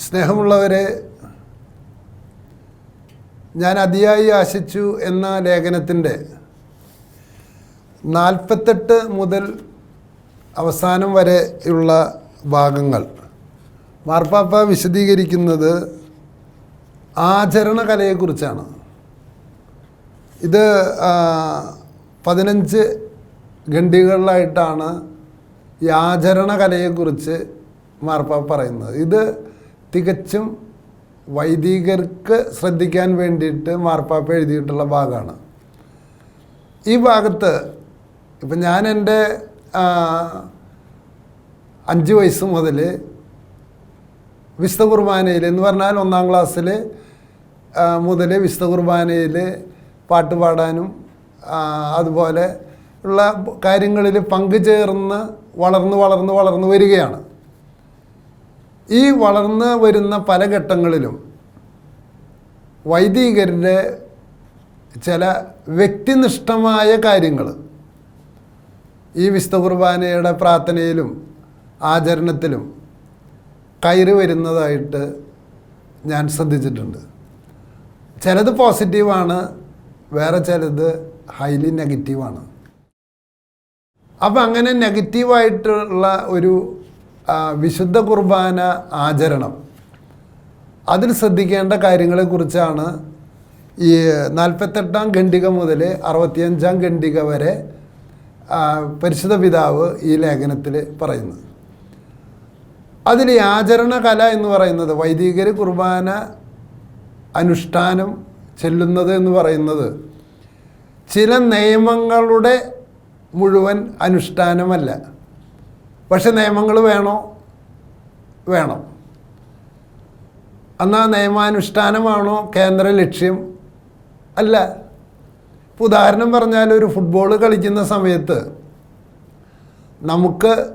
സ്നേഹമുള്ളവരെ ഞാൻ അതിയായി ആശിച്ചു എന്ന ലേഖനത്തിന്റെ നാൽപ്പത്തെട്ട് മുതൽ അവസാനം വരെയുള്ള ഭാഗങ്ങൾ. മാർപ്പാപ്പ വിശദീകരിക്കുന്നത് ആചരണ കലയെക്കുറിച്ചാണ്. ഇത് പതിനഞ്ച് ഖണ്ഡികളിലായിട്ടാണ് ഈ ആചരണ കലയെക്കുറിച്ച് മാർപ്പാപ്പ പറയുന്നത്. ഇത് തികച്ചും വൈദികർക്ക് ശ്രദ്ധിക്കാൻ വേണ്ടിയിട്ട് മാർപ്പാപ്പ എഴുതിയിട്ടുള്ള ഭാഗമാണ്. ഈ ഭാഗത്ത് ഇപ്പം ഞാൻ എന്റെ അഞ്ച് വയസ്സ് മുതൽ വിശുദ്ധ കുർബാനയിൽ എന്ന് പറഞ്ഞാൽ ഒന്നാം ക്ലാസ്സിൽ മുതൽ വിശുദ്ധ കുർബാനയിൽ പാട്ട് പാടാനും അതുപോലെ ഉള്ള കാര്യങ്ങളിൽ പങ്കുചേർന്ന് വളർന്ന് വളർന്ന് വളർന്ന് വരികയാണ്. ഈ വളർന്ന് വരുന്ന പല ഘട്ടങ്ങളിലും വൈദികരുടെ ചില വ്യക്തിനിഷ്ഠമായ കാര്യങ്ങൾ ഈ വിശുദ്ധ കുർബാനയുടെ പ്രാർത്ഥനയിലും ആചരണത്തിലും കയറി വരുന്നതായിട്ട് ഞാൻ ശ്രദ്ധിച്ചിട്ടുണ്ട്. ചിലത് പോസിറ്റീവാണ് വേറെ ചിലത് ഹൈലി നെഗറ്റീവാണ്. അപ്പം അങ്ങനെ നെഗറ്റീവായിട്ടുള്ള ഒരു വിശുദ്ധ കുർബാന ആചരണം. അതിൽ ശ്രദ്ധിക്കേണ്ട കാര്യങ്ങളെക്കുറിച്ചാണ് ഈ നാൽപ്പത്തെട്ടാം ഖണ്ഡിക മുതൽ അറുപത്തിയഞ്ചാം ഖണ്ഡിക വരെ പരിശുദ്ധ പിതാവ് ഈ ലേഖനത്തിൽ പറയുന്നത്. അതിൽ ആചരണ കല എന്ന് പറയുന്നത് വൈദികർ കുർബാന അനുഷ്ഠാനം ചെല്ലുന്നത് എന്ന് പറയുന്നത് ചില നിയമങ്ങളുടെ മുഴുവൻ അനുഷ്ഠാനമല്ല. പക്ഷെ നിയമങ്ങൾ വേണോ? വേണം. എന്നാൽ നിയമാനുഷ്ഠാനമാണോ കേന്ദ്ര ലക്ഷ്യം? അല്ല. ഇപ്പോൾ ഉദാഹരണം പറഞ്ഞാൽ ഒരു ഫുട്ബോൾ കളിക്കുന്ന സമയത്ത് നമുക്ക്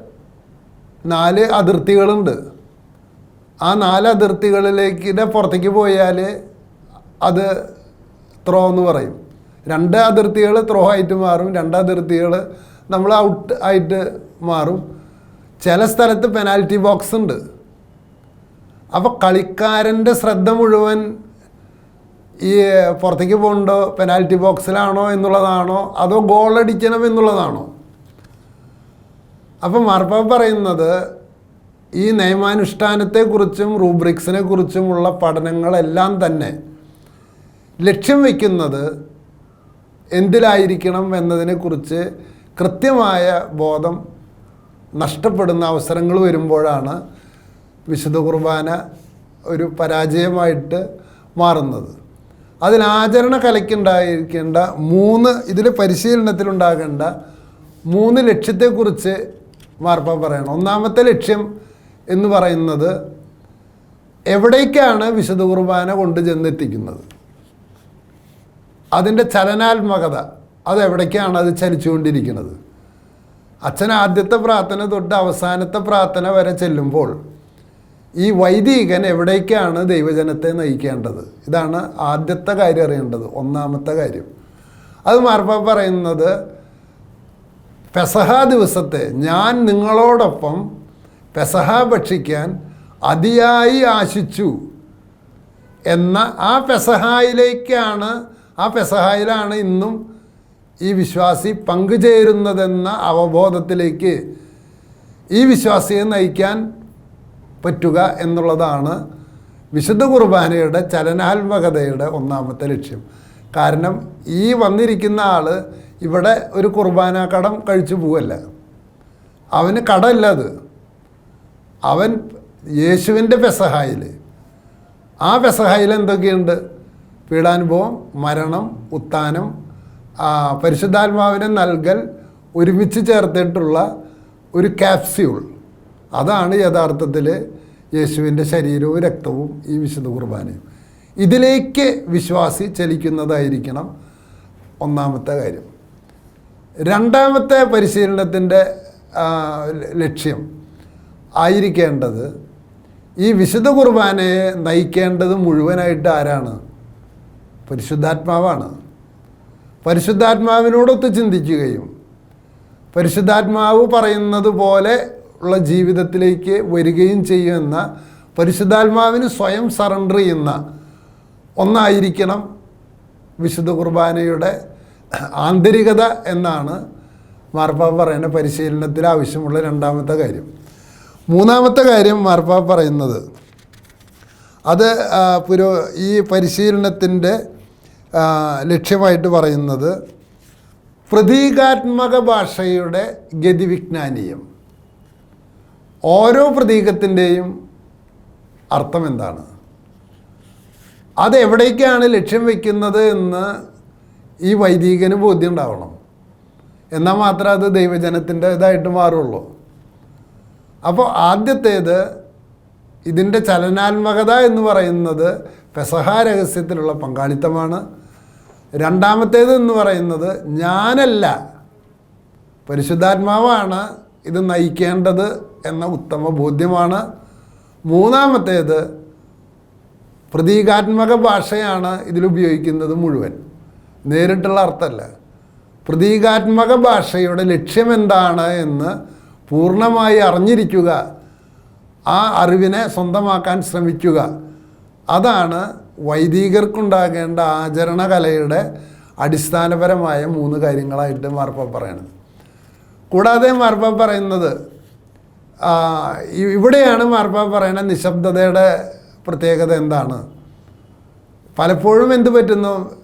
നാല് അതിർത്തികളുണ്ട്. ആ നാല് അതിർത്തികളിലേക്ക് പുറത്തേക്ക് പോയാൽ അത് ത്രോ എന്ന് പറയും. രണ്ട് അതിർത്തികൾ ത്രോ ആയിട്ട് മാറും. രണ്ട് അതിർത്തികൾ നമ്മൾ ഔട്ട് ആയിട്ട് മാറും. ചില സ്ഥലത്ത് പെനാൽറ്റി ബോക്സ് ഉണ്ട്. അപ്പോൾ കളിക്കാരന്റെ ശ്രദ്ധ മുഴുവൻ ഈ പുറത്തേക്ക് പോകണ്ടോ? പെനാൽറ്റി ബോക്സിലാണോ എന്നുള്ളതാണോ? അതോ ഗോൾ അടിക്കണം എന്നുള്ളതാണോ? അപ്പം മാർപ്പ പറയുന്നത് ഈ നിയമാനുഷ്ഠാനത്തെക്കുറിച്ചും റൂബ്രിക്സിനെ കുറിച്ചുമുള്ള പഠനങ്ങളെല്ലാം തന്നെ ലക്ഷ്യം വയ്ക്കുന്നത് എന്തിലായിരിക്കണം എന്നതിനെക്കുറിച്ച് കൃത്യമായ ബോധം നഷ്ടപ്പെടുന്ന അവസരങ്ങൾ വരുമ്പോഴാണ് വിശുദ്ധ കുർബാന ഒരു പരാജയമായിട്ട് മാറുന്നത്. അതിൽ ആചരണ കലയ്ക്കുണ്ടായിരിക്കേണ്ട മൂന്ന് ഇതിൽ പരിശീലനത്തിലുണ്ടാകേണ്ട മൂന്ന് ലക്ഷ്യത്തെക്കുറിച്ച് മാർപ്പ പറയണം. ഒന്നാമത്തെ ലക്ഷ്യം എന്ന് പറയുന്നത് എവിടേക്കാണ് വിശുദ്ധ കുർബാന കൊണ്ട് ചെന്നെത്തിക്കുന്നത്? അതിന്റെ ചലനാത്മകത അതെവിടേക്കാണ് അത് ചലിച്ചുകൊണ്ടിരിക്കുന്നത്? അച്ഛൻ ആദ്യത്തെ പ്രാർത്ഥന തൊട്ട് അവസാനത്തെ പ്രാർത്ഥന വരെ ചെല്ലുമ്പോൾ ഈ വൈദികൻ എവിടേക്കാണ് ദൈവജനത്തെ നയിക്കേണ്ടത്? ഇതാണ് ആദ്യത്തെ കാര്യം അറിയേണ്ടത് ഒന്നാമത്തെ കാര്യം. അത് മാർപ്പ പറയുന്നത് പെസഹ ദിവസത്തെ ഞാൻ നിങ്ങളോടൊപ്പം പെസഹ ഭക്ഷിക്കാൻ അതിയായി ആശിച്ചു എന്ന ആ പെസഹായിലേക്കാണ് ആ പെസഹായിലാണ് ഇന്നും ഈ വിശ്വാസി പങ്കുചേരുന്നതെന്ന അവബോധത്തിലേക്ക് ഈ വിശ്വാസിയെ നയിക്കാൻ പറ്റുക എന്നുള്ളതാണ് വിശുദ്ധ കുർബാനയുടെ ചലനാത്മകതയുടെ ഒന്നാമത്തെ ലക്ഷ്യം. കാരണം ഈ വന്നിരിക്കുന്ന ആൾ ഇവിടെ ഒരു കുർബാന കടം കഴിച്ചു പോവല്ല. അവന് കടമല്ല അത്. അവൻ യേശുവിന്റെ പെസഹായിൽ. ആ പെസഹായിൽ എന്തൊക്കെയുണ്ട്? പീഡാനുഭവം മരണം ഉത്ഥാനം ആ, പരിശുദ്ധാത്മാവിനെ നൽകൽ ഒരുമിച്ച് ചേർത്തിട്ടുള്ള ഒരു ക്യാപ്സ്യൂൾ. അതാണ് യഥാർത്ഥത്തിൽ യേശുവിന്റെ ശരീരവും രക്തവും ഈ വിശുദ്ധ കുർബാനയും. ഇതിലേക്ക് വിശ്വാസി ചലിക്കുന്നതായിരിക്കണം ഒന്നാമത്തെ കാര്യം. രണ്ടാമത്തെ പരിശീലനത്തിന്റെ ലക്ഷ്യം ആയിരിക്കേണ്ടത് ഈ വിശുദ്ധ കുർബാനയെ നയിക്കേണ്ടത് മുഴുവനായിട്ട് ആരാണ്? പരിശുദ്ധാത്മാവാണ്. പരിശുദ്ധാത്മാവിനോടൊത്ത് ചിന്തിക്കുകയും പരിശുദ്ധാത്മാവ് പറയുന്നത് പോലെ ഉള്ള ജീവിതത്തിലേക്ക് വരികയും ചെയ്യുമെന്ന പരിശുദ്ധാത്മാവിന് സ്വയം സറണ്ടർ ചെയ്യുന്ന ഒന്നായിരിക്കണം വിശുദ്ധ കുർബാനയുടെ ആന്തരികത എന്നാണ് മാർപ്പാപ്പ പറയുന്ന പരിശീലനത്തിൽ ആവശ്യമുള്ള രണ്ടാമത്തെ കാര്യം. മൂന്നാമത്തെ കാര്യം മാർപ്പാപ്പ പറയുന്നത്. അത് പുരോ ഈ പരിശീലനത്തിന്റെ ലക്ഷ്യമായിട്ട് പറയുന്നത് പ്രതീകാത്മക ഭാഷയുടെ ഗതിവിജ്ഞാനീയം. ഓരോ പ്രതീകത്തിന്റെയും അർത്ഥം എന്താണ്? അത് എവിടേക്കാണ് ലക്ഷ്യം വയ്ക്കുന്നത് എന്ന് ഈ വൈദികന് ബോധ്യം ഉണ്ടാവണം എന്നാൽ മാത്രമേ അത് ദൈവജനത്തിന്റെ ഇതായിട്ട് മാറുള്ളൂ. അപ്പോൾ ആദ്യത്തേത് ഇതിന്റെ ചലനാത്മകത എന്ന് പറയുന്നത് പെസഹ രഹസ്യത്തിലുള്ള പങ്കാളിത്തമാണ്. രണ്ടാമത്തേത് എന്ന് പറയുന്നത് ഞാനല്ല. പരിശുദ്ധാത്മാവാണ് ഇത് നയിക്കേണ്ടത് എന്ന ഉത്തമ ബോധ്യമാണ്. മൂന്നാമത്തേത് പ്രതീകാത്മക ഭാഷയാണ് ഇതിലുപയോഗിക്കുന്നത് മുഴുവൻ. നേരിട്ടുള്ള അർത്ഥമല്ല. പ്രതീകാത്മക ഭാഷയുടെ ലക്ഷ്യമെന്താണ് എന്ന് പൂർണമായി അറിഞ്ഞിരിക്കുക. ആ അറിവിനെ സ്വന്തമാക്കാൻ ശ്രമിക്കുക. അതാണ് വൈദികർക്കുണ്ടാകേണ്ട ആചരണകലയുടെ അടിസ്ഥാനപരമായ മൂന്ന് കാര്യങ്ങളായിട്ട് മാർപ്പ പറയണത്. കൂടാതെ മാർപ്പ പറയുന്നത് ഇവിടെയാണ് മാർപ്പ പറയുന്ന നിശബ്ദതയുടെ പ്രത്യേകത എന്താണ്? പലപ്പോഴും എന്ത് പറ്റുന്നു?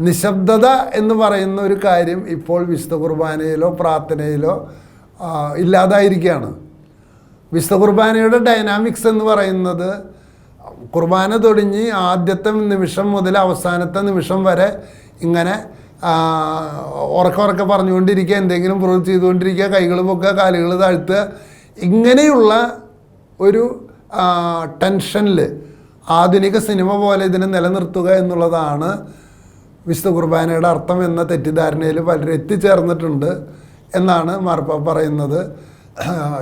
നിശബ്ദത എന്ന് പറയുന്ന ഒരു കാര്യം ഇപ്പോൾ വിശുദ്ധ കുർബാനയിലോ പ്രാർത്ഥനയിലോ ഇല്ലാതായിരിക്കുകയാണ്. വിശുദ്ധ കുർബാനയുടെ ഡൈനാമിക്സ് എന്ന് പറയുന്നത് കുർബാന തൊടിഞ്ഞ് ആദ്യത്തെ നിമിഷം മുതൽ അവസാനത്തെ നിമിഷം വരെ ഇങ്ങനെ ഉറക്ക ഉറക്ക പറഞ്ഞുകൊണ്ടിരിക്കുക എന്തെങ്കിലും പ്രവൃത്തി ചെയ്തുകൊണ്ടിരിക്കുക കൈകൾ പൊക്കുക കാലുകൾ താഴ്ത്തുക ഇങ്ങനെയുള്ള ഒരു ടെൻഷനിൽ ആധുനിക സിനിമ പോലെ ഇതിനെ നിലനിർത്തുക എന്നുള്ളതാണ് വിശുദ്ധ കുർബാനയുടെ അർത്ഥം എന്ന തെറ്റിദ്ധാരണയിൽ പലരും എത്തിച്ചേർന്നിട്ടുണ്ട് എന്നാണ് മാർപ്പ പറയുന്നത്.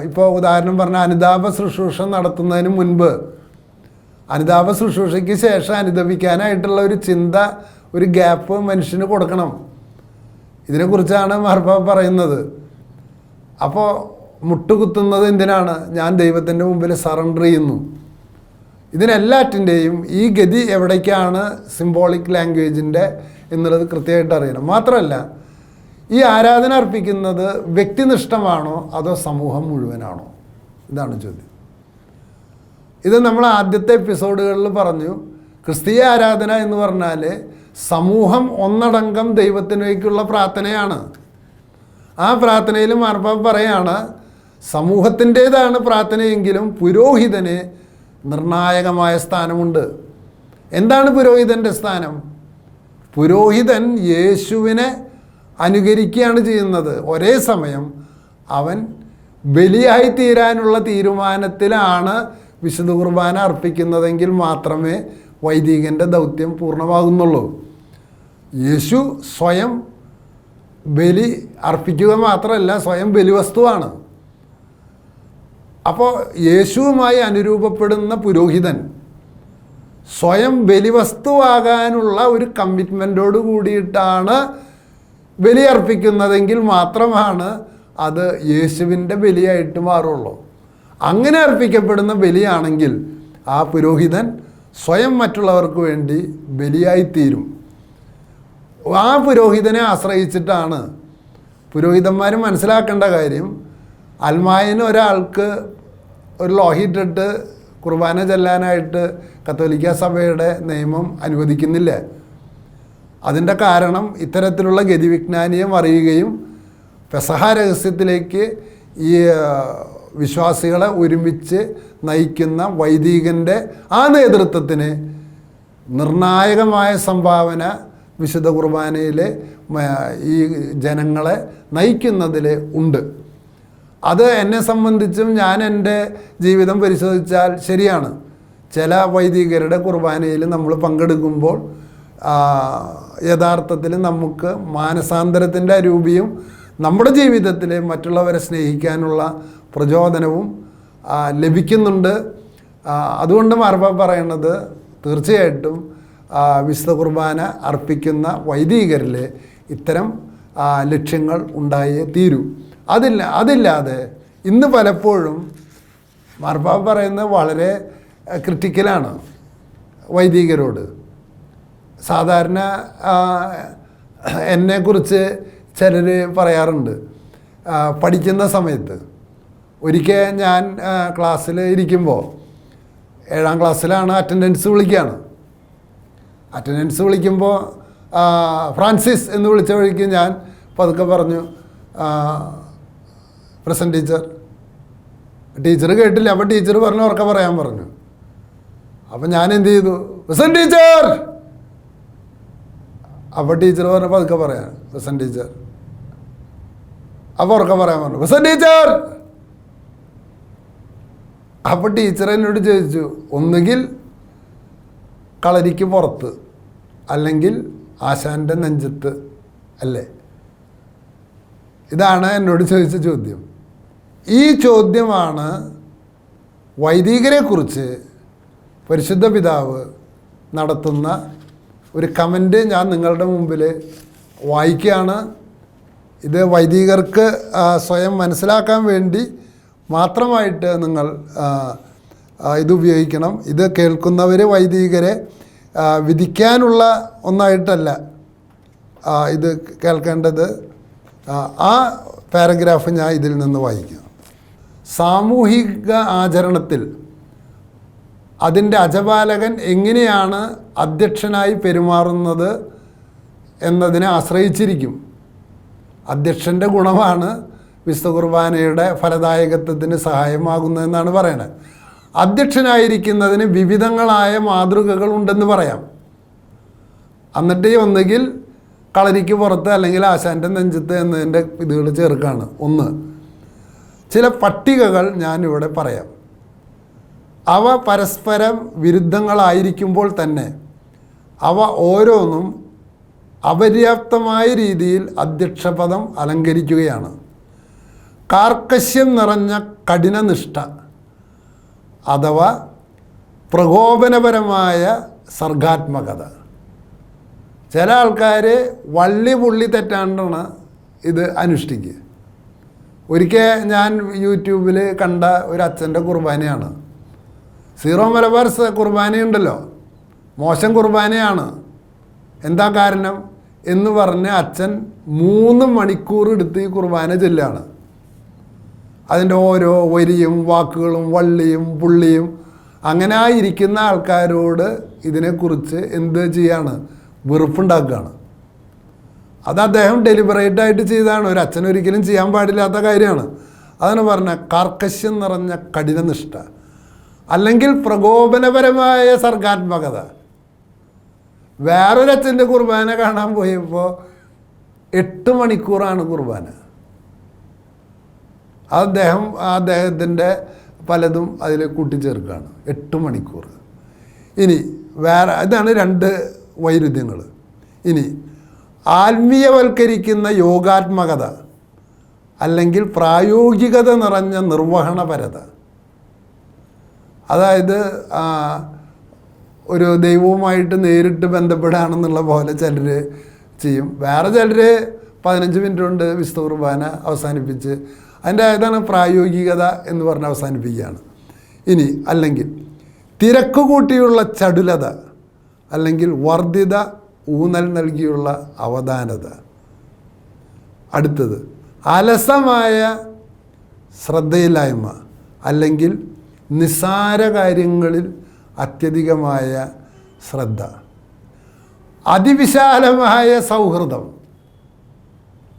ഇപ്പോൾ ഉദാഹരണം പറഞ്ഞാൽ അനുതാപ ശുശ്രൂഷ നടത്തുന്നതിന് മുൻപ് അനുതാപ ശുശ്രൂഷയ്ക്ക് ശേഷം അനുദപിക്കാനായിട്ടുള്ള ഒരു ചിന്ത ഒരു ഗ്യാപ്പ് മനുഷ്യന് കൊടുക്കണം. ഇതിനെക്കുറിച്ചാണ് മഹർബ പറയുന്നത്. അപ്പോൾ മുട്ടുകുത്തുന്നത് എന്തിനാണ്? ഞാൻ ദൈവത്തിന്റെ മുമ്പിൽ സറണ്ടർ ചെയ്യുന്നു. ഇതിനെല്ലാറ്റിന്റെയും ഈ ഗതി എവിടേക്കാണ് സിംബോളിക് ലാംഗ്വേജിന്റെ എന്നുള്ളത് കൃത്യമായിട്ട് അറിയണം. മാത്രമല്ല ഈ ആരാധന അർപ്പിക്കുന്നത് വ്യക്തിനിഷ്ഠമാണോ അതോ സമൂഹം മുഴുവനാണോ? ഇതാണ് ചോദ്യം. ഇത് നമ്മൾ ആദ്യത്തെ എപ്പിസോഡുകളിൽ പറഞ്ഞു. ക്രിസ്തീയ ആരാധന എന്ന് പറഞ്ഞാൽ സമൂഹം ഒന്നടങ്കം ദൈവത്തിലേക്കുള്ള പ്രാർത്ഥനയാണ്. ആ പ്രാർത്ഥനയിൽ മാർപ്പാപ്പ പറയാണ് സമൂഹത്തിന്റേതാണ് പ്രാർത്ഥനയെങ്കിലും പുരോഹിതന് നിർണായകമായ സ്ഥാനമുണ്ട്. എന്താണ് പുരോഹിതന്റെ സ്ഥാനം? പുരോഹിതൻ യേശുവിനെ അനുകരിക്കുകയാണ് ചെയ്യുന്നത്. ഒരേ സമയം അവൻ ബലിയായി തീരാനുള്ള തീരുമാനത്തിലാണ് വിശുദ്ധ കുർബാന അർപ്പിക്കുന്നതെങ്കിൽ മാത്രമേ വൈദികന്റെ ദൗത്യം പൂർണമാകുന്നുള്ളൂ. യേശു സ്വയം ബലി അർപ്പിക്കുക മാത്രമല്ല സ്വയം ബലിവസ്തുവാണ്. അപ്പോൾ യേശുവുമായി അനുരൂപപ്പെടുന്ന പുരോഹിതൻ സ്വയം ബലിവസ്തുവാകാനുള്ള ഒരു കമ്മിറ്റ്മെന്റോട് കൂടിയിട്ടാണ് ബലി അർപ്പിക്കുന്നതെങ്കിൽ മാത്രമാണ് അത് യേശുവിന്റെ ബലിയായിട്ട് മാറുള്ളൂ. അങ്ങനെ അർപ്പിക്കപ്പെടുന്ന ബലിയാണെങ്കിൽ ആ പുരോഹിതൻ സ്വയം മറ്റുള്ളവർക്ക് വേണ്ടി ബലിയായിത്തീരും. ആ പുരോഹിതനെ ആശ്രയിച്ചിട്ടാണ് പുരോഹിതന്മാർ മനസ്സിലാക്കേണ്ട കാര്യം. അൽമായന് ഒരാൾക്ക് ഒരു ലോഹിട്ടിട്ട് കുർബാന ചെല്ലാനായിട്ട് കത്തോലിക്ക സഭയുടെ നിയമം അനുവദിക്കുന്നില്ല. അതിന്റെ കാരണം ഇത്തരത്തിലുള്ള ഗതിവിജ്ഞാനിയം അറിയുകയും പെസഹ രഹസ്യത്തിലേക്ക് ഈ വിശ്വാസികളെ ഒരുമിച്ച് നയിക്കുന്ന വൈദികന്റെ ആ നേതൃത്വത്തിന് നിർണായകമായ സംഭാവന വിശുദ്ധ കുർബാനയിലെ ഈ ജനങ്ങളെ നയിക്കുന്നതിൽ ഉണ്ട്. അത് എന്നെ സംബന്ധിച്ചും ഞാൻ എന്റെ ജീവിതം പരിശോധിച്ചാൽ ശരിയാണ്. ചില വൈദികരുടെ കുർബാനയിൽ നമ്മൾ പങ്കെടുക്കുമ്പോൾ യഥാർത്ഥത്തിൽ നമുക്ക് മാനസാന്തരത്തിന്റെ അരൂപിയും നമ്മുടെ ജീവിതത്തിൽ മറ്റുള്ളവരെ സ്നേഹിക്കാനുള്ള പ്രചോദനവും ലഭിക്കുന്നുണ്ട്. അതുകൊണ്ട് മാർബ പറയണത് തീർച്ചയായിട്ടും വിശുദ്ധ കുർബാന അർപ്പിക്കുന്ന വൈദികരിൽ ഇത്തരം ലക്ഷ്യങ്ങൾ ഉണ്ടായേ തീരൂ. അതില്ല അതില്ലാതെ ഇന്ന് പലപ്പോഴും മാർപ്പാപ്പ പറയുന്നത് വളരെ ക്രിട്ടിക്കലാണ് വൈദികരോട്. സാധാരണ എന്നെക്കുറിച്ച് ചിലർ പറയാറുണ്ട്. പഠിക്കുന്ന സമയത്ത് ഒരിക്കൽ ഞാൻ ക്ലാസ്സിൽ ഇരിക്കുമ്പോൾ ഏഴാം ക്ലാസ്സിലാണ് അറ്റൻഡൻസ് വിളിക്കുകയാണ് അറ്റൻഡൻസ് വിളിക്കുമ്പോൾ ഫ്രാൻസിസ് എന്ന് വിളിച്ച വഴിക്ക് ഞാൻ പതുക്കെ പറഞ്ഞു പ്രസന്റ് ടീച്ചർ. ടീച്ചർ കേട്ടില്ല അപ്പോൾ ടീച്ചർ പറഞ്ഞു ഉറക്കെ പറയാൻ പറഞ്ഞു. അപ്പം ഞാൻ എന്ത് ചെയ്തു? Present teacher! അപ്പോൾ ടീച്ചർ പറഞ്ഞപ്പോൾ അതൊക്കെ പറയാം പ്രസന്റ് ടീച്ചർ. അപ്പോൾ ഉറക്കെ പറയാൻ പറഞ്ഞു പ്രസന്റ് ടീച്ചർ! അപ്പോൾ ടീച്ചർ എന്നോട് ചോദിച്ചു ഒന്നുകിൽ കളരിക്ക് പുറത്ത് അല്ലെങ്കിൽ ആശാന്റെ നെഞ്ചത്ത് അല്ലേ? ഇതാണ് എന്നോട് ചോദിച്ച ചോദ്യം. ഈ ചോദ്യമാണ് വൈദികരെക്കുറിച്ച് പരിശുദ്ധ പിതാവ് നടത്തുന്ന ഒരു കമന്റ് ഞാൻ നിങ്ങളുടെ മുമ്പിൽ വായിക്കുകയാണ്. ഇത് വൈദികർക്ക് സ്വയം മനസ്സിലാക്കാൻ വേണ്ടി മാത്രമായിട്ട് നിങ്ങൾ ഇത് ഉപയോഗിക്കണം. ഇത് കേൾക്കുന്നവർ വൈദികരെ വിധിക്കാനുള്ള ഒന്നായിട്ടല്ല ഇത് കേൾക്കേണ്ടത്. ആ പാരഗ്രാഫ് ഞാൻ ഇതിൽ നിന്ന് വായിക്കാം. സാമൂഹിക ആചരണത്തിൽ അതിന്റെ അജപാലകൻ എങ്ങനെയാണ് അധ്യക്ഷനായി പെരുമാറുന്നത് എന്നതിനെ ആശ്രയിച്ചിരിക്കും. അധ്യക്ഷന്റെ ഗുണമാണ് വിശുദ്ധ കുർബാനയുടെ ഫലദായകത്വത്തിന് സഹായമാകുന്നതെന്നാണ് പറയുന്നത് അധ്യക്ഷനായിരിക്കുന്നതിന് വിവിധങ്ങളായ മാതൃകകൾ ഉണ്ടെന്ന് പറയാം. എന്നിട്ട് ഒന്നുകിൽ കളരിക്ക് പുറത്ത് അല്ലെങ്കിൽ ആശാന്റെ നെഞ്ചത്ത് എന്നതിന്റെ ഇതുകൾ ചേർക്കാണ്. ഒന്ന് ചില പട്ടികകൾ ഞാനിവിടെ പറയാം. അവ പരസ്പരം വിരുദ്ധങ്ങളായിരിക്കുമ്പോൾ തന്നെ അവ ഓരോന്നും അപര്യാപ്തമായ രീതിയിൽ അധ്യക്ഷപദം അലങ്കരിക്കുകയാണ്. കാർക്കശ്യം നിറഞ്ഞ കഠിനനിഷ്ഠ അഥവാ പ്രകോപനപരമായ സർഗാത്മകത. ചില ആൾക്കാർ വള്ളി പുള്ളി തെറ്റാണ്ടാണ് ഇത് അനുഷ്ഠിക്കുക. ഒരിക്കൽ ഞാൻ യൂട്യൂബിൽ കണ്ട ഒരു അച്ഛന്റെ കുർബാനയാണ്. സീറോ മലബാർ കുർബാനയുണ്ടല്ലോ മോശം കുർബാനയാണ്. എന്താ കാരണം എന്ന് പറഞ്ഞ് അച്ഛൻ മൂന്ന് മണിക്കൂർ എടുത്ത് ഈ കുർബാന ചൊല്ലാണ് അതിന്റെ ഓരോ വരിയും വാക്കുകളും വള്ളിയും പുള്ളിയും അങ്ങനെ ആയിരിക്കുന്ന ആൾക്കാരോട് ഇതിനെക്കുറിച്ച് എന്ത് ചെയ്യാണ്? വെറുപ്പുണ്ടാക്കുകയാണ്. അത് അദ്ദേഹം ഡെലിബറേറ്റ് ആയിട്ട് ചെയ്തതാണ് ഒരു അച്ഛൻ ഒരിക്കലും ചെയ്യാൻ പാടില്ലാത്ത കാര്യമാണ്. അതെന്ന് പറഞ്ഞ കാർക്കശ്യം നിറഞ്ഞ കഠിനനിഷ്ഠ. അല്ലെങ്കിൽ പ്രകോപനപരമായ സർഗാത്മകത. വേറൊരച്ഛന്റെ കുർബാന കാണാൻ പോയപ്പോൾ എട്ട് മണിക്കൂറാണ് കുർബാന. അദ്ദേഹം അദ്ദേഹത്തിന്റെ പലതും അതിൽ കൂട്ടിച്ചേർക്കുകയാണ്. എട്ട് മണിക്കൂർ. ഇനി വേറെ ഇതാണ് രണ്ട് വൈരുദ്ധ്യങ്ങൾ. ഇനി ആത്മീയവൽക്കരിക്കുന്ന യോഗാത്മകത അല്ലെങ്കിൽ പ്രായോഗികത നിറഞ്ഞ നിർവഹണപരത. അതായത് ഒരു ദൈവവുമായിട്ട് നേരിട്ട് ബന്ധപ്പെടുകയാണെന്നുള്ള പോലെ ചിലർ ചെയ്യും. വേറെ ചിലർ പതിനഞ്ച് മിനിറ്റ് കൊണ്ട് വിശുദ്ധ കുർബാന അവസാനിപ്പിച്ച് അതിന്റെ ഇതാണ് പ്രായോഗികത എന്ന് പറഞ്ഞ് അവസാനിപ്പിക്കുകയാണ്. ഇനി അല്ലെങ്കിൽ തിരക്ക് കൂട്ടിയുള്ള ചടുലത അല്ലെങ്കിൽ വർദ്ധിത ഊന്നൽ നൽകിയുള്ള അവധാനത അടുത്തത് അലസമായ ശ്രദ്ധയില്ലായ്മ അല്ലെങ്കിൽ നിസ്സാര കാര്യങ്ങളിൽ അത്യധികമായ ശ്രദ്ധ. അതിവിശാലമായ സൗഹൃദം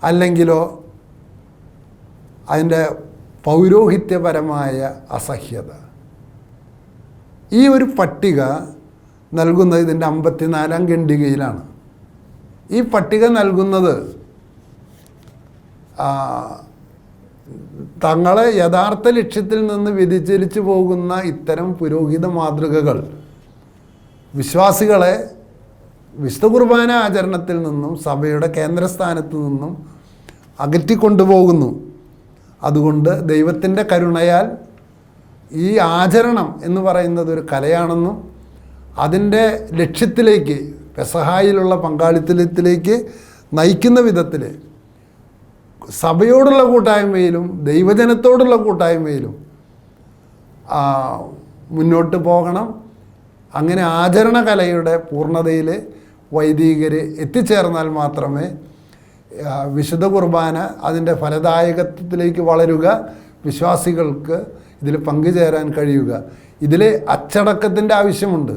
അല്ലെങ്കിലോ അതിന്റെ പൗരോഹിത്യപരമായ അസഹ്യത. ഈ ഒരു പട്ടിക നൽകുന്നത് ഇതിന്റെ അമ്പത്തിനാലാം ഖണ്ഡികയിലാണ്. ഈ പട്ടിക നൽകുന്നത് തങ്ങളെ യഥാർത്ഥ ലക്ഷ്യത്തിൽ നിന്ന് വ്യതിചലിച്ചു പോകുന്ന ഇത്തരം പുരോഹിത മാതൃകകൾ വിശ്വാസികളെ വിശുദ്ധ കുർബാന ആചരണത്തിൽ നിന്നും സഭയുടെ കേന്ദ്രസ്ഥാനത്തു നിന്നും അകറ്റിക്കൊണ്ടുപോകുന്നു. അതുകൊണ്ട് ദൈവത്തിന്റെ കരുണയാൽ ഈ ആചരണം എന്ന് പറയുന്നത് ഒരു കലയാണെന്നും അതിന്റെ ലക്ഷ്യത്തിലേക്ക് പെസഹായിലുള്ള പങ്കാളിത്തത്തിലേക്ക് നയിക്കുന്ന വിധത്തിൽ സഭയോടുള്ള കൂട്ടായ്മയിലും ദൈവജനത്തോടുള്ള കൂട്ടായ്മയിലും മുന്നോട്ട് പോകണം. അങ്ങനെ ആചരണ കലയുടെ പൂർണതയിൽ വൈദികർ എത്തിച്ചേർന്നാൽ മാത്രമേ വിശുദ്ധ കുർബാന അതിന്റെ ഫലദായകത്വത്തിലേക്ക് വളരുക വിശ്വാസികൾക്ക് ഇതിൽ പങ്കുചേരാൻ കഴിയുക. ഇതിൽ അച്ചടക്കത്തിന്റെ ആവശ്യമുണ്ട്.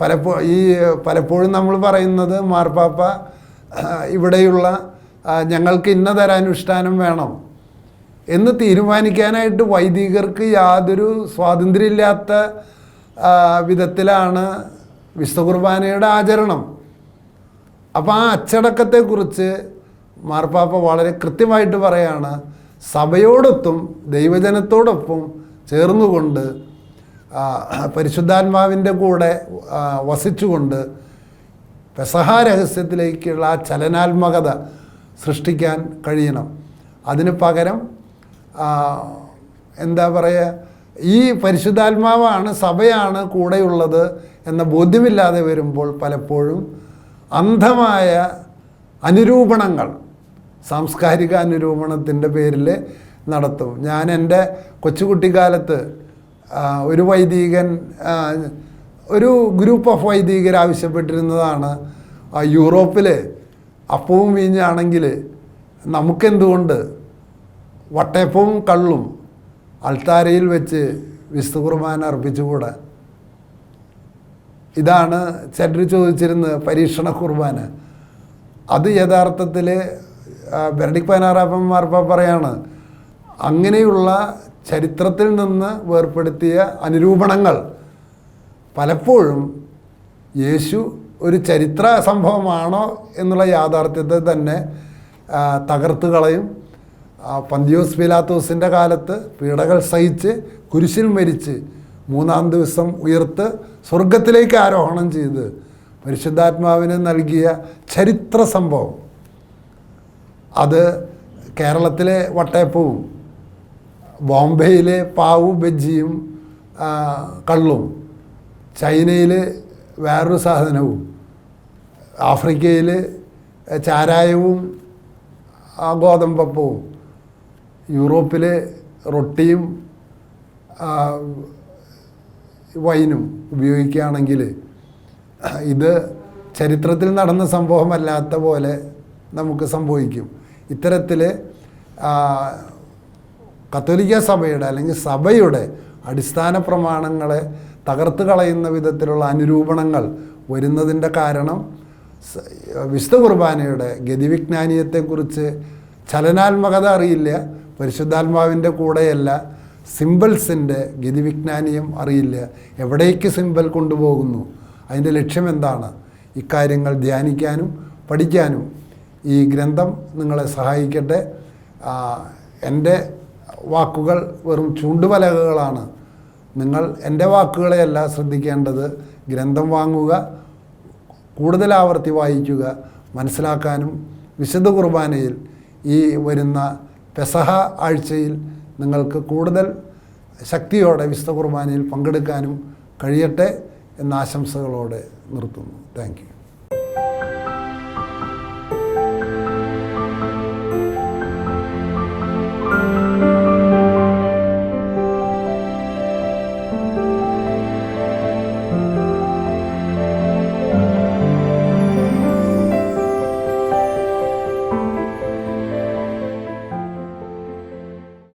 പലപ്പോ ഈ പലപ്പോഴും നമ്മൾ പറയുന്നത് മാർപ്പാപ്പ ഇവിടെയുള്ള ഞങ്ങൾക്ക് ഇന്ന തരാനുഷ്ഠാനം വേണം എന്ന് തീരുമാനിക്കാനായിട്ട് വൈദികർക്ക് യാതൊരു സ്വാതന്ത്ര്യമില്ലാത്ത വിധത്തിലാണ് വിശുദ്ധ കുർബാനയുടെ ആചരണം. അപ്പോൾ ആ അച്ചടക്കത്തെക്കുറിച്ച് മാർപ്പാപ്പ വളരെ കൃത്യമായിട്ട് പറയാണ്. സഭയോടൊത്തും ദൈവജനത്തോടൊപ്പം ചേർന്നുകൊണ്ട് പരിശുദ്ധാത്മാവിന്റെ കൂടെ വസിച്ചുകൊണ്ട് പെസഹ രഹസ്യത്തിലേക്കുള്ള ആ ചലനാത്മകത സൃഷ്ടിക്കാൻ കഴിയണം. അതിന് പകരം എന്താ പറയുക ഈ പരിശുദ്ധാത്മാവാണ് സഭയാണ് കൂടെയുള്ളത് എന്ന ബോധ്യമില്ലാതെ വരുമ്പോൾ പലപ്പോഴും അന്ധമായ അനുരൂപണങ്ങൾ സാംസ്കാരിക അനുരൂപണത്തിന്റെ പേരിൽ നടത്തും. ഞാൻ എന്റെ കൊച്ചുകുട്ടിക്കാലത്ത് ഒരു വൈദികൻ ഒരു ഗ്രൂപ്പ് ഓഫ് വൈദികർ ആവശ്യപ്പെട്ടിരുന്നതാണ്. യൂറോപ്പിൽ അപ്പവും വീഞ്ഞാണെങ്കിൽ നമുക്കെന്തുകൊണ്ട്? വട്ടയപ്പവും കള്ളും അൾത്താരയിൽ വെച്ച് വിശുദ്ധ കുർബാന അർപ്പിച്ചുകൂടാ? ഇതാണ് ചിലർ ചോദിച്ചിരുന്നത് പരീക്ഷണ കുർബാന. അത് യഥാർത്ഥത്തിൽ ബെർഡിക് പതിനാറാപ്പൻ പറയാണ് അങ്ങനെയുള്ള ചരിത്രത്തിൽ നിന്ന് വേർപ്പെടുത്തിയ അനുരൂപണങ്ങൾ പലപ്പോഴും യേശു ഒരു ചരിത്ര സംഭവമാണോ എന്നുള്ള യാഥാർത്ഥ്യത്തെ തന്നെ തകർത്തു കളയും. പന്തിയോസ് പിലാത്തോസിന്റെ കാലത്ത് പീഡകൾ സഹിച്ച് കുരിശിൽ മരിച്ച് മൂന്നാം ദിവസം ഉയർത്ത് സ്വർഗത്തിലേക്ക് ആരോഹണം ചെയ്ത് പരിശുദ്ധാത്മാവിന് നൽകിയ ചരിത്ര സംഭവം. അത് കേരളത്തിലെ വട്ടയപ്പവും ബോംബെയിലെ പാവു ബജ്ജിയും കള്ളും ചൈനയിൽ വേറൊരു സാധനവും ആഫ്രിക്കയിൽ ചാരായവും ഗോതമ്പപ്പവും യൂറോപ്പിൽ റൊട്ടിയും വൈനും ഉപയോഗിക്കുകയാണെങ്കിൽ ഇത് ചരിത്രത്തിൽ നടന്ന സംഭവമല്ലാത്ത പോലെ നമുക്ക് സംഭവിക്കും. ഇത്തരത്തിൽ കത്തോലിക്ക സഭയുടെ അല്ലെങ്കിൽ സഭയുടെ അടിസ്ഥാന പ്രമാണങ്ങളെ തകർത്ത് കളയുന്ന വിധത്തിലുള്ള അനുരൂപണങ്ങൾ വരുന്നതിന്റെ കാരണം വിശുദ്ധ കുർബാനയുടെ ഗതിവിജ്ഞാനീയത്തെക്കുറിച്ച് ചലനാത്മകത അറിയില്ല പരിശുദ്ധാത്മാവിന്റെ കൂടെയല്ല സിമ്പിൾസിന്റെ ഗതിവിജ്ഞാനിയും അറിയില്ല. എവിടേക്ക് സിമ്പിൾ കൊണ്ടുപോകുന്നു? അതിന്റെ ലക്ഷ്യം എന്താണ്? ഇക്കാര്യങ്ങൾ ധ്യാനിക്കാനും പഠിക്കാനും ഈ ഗ്രന്ഥം നിങ്ങളെ സഹായിക്കട്ടെ. എന്റെ വാക്കുകൾ വെറും ചൂണ്ടുപലകകളാണ് നിങ്ങൾ എന്റെ വാക്കുകളെയല്ല ശ്രദ്ധിക്കേണ്ടത്. ഗ്രന്ഥം വാങ്ങുക കൂടുതൽ ആവർത്തി വായിക്കുക മനസ്സിലാക്കാനും വിശുദ്ധ കുർബാനയിൽ ഈ വരുന്ന പെസഹ ആഴ്ചയിൽ നിങ്ങൾക്ക് കൂടുതൽ ശക്തിയോടെ വിശുദ്ധ കുർബാനയിൽ പങ്കെടുക്കാനും കഴിയട്ടെ എന്ന ആശംസകളോടെ നിർത്തുന്നു. താങ്ക്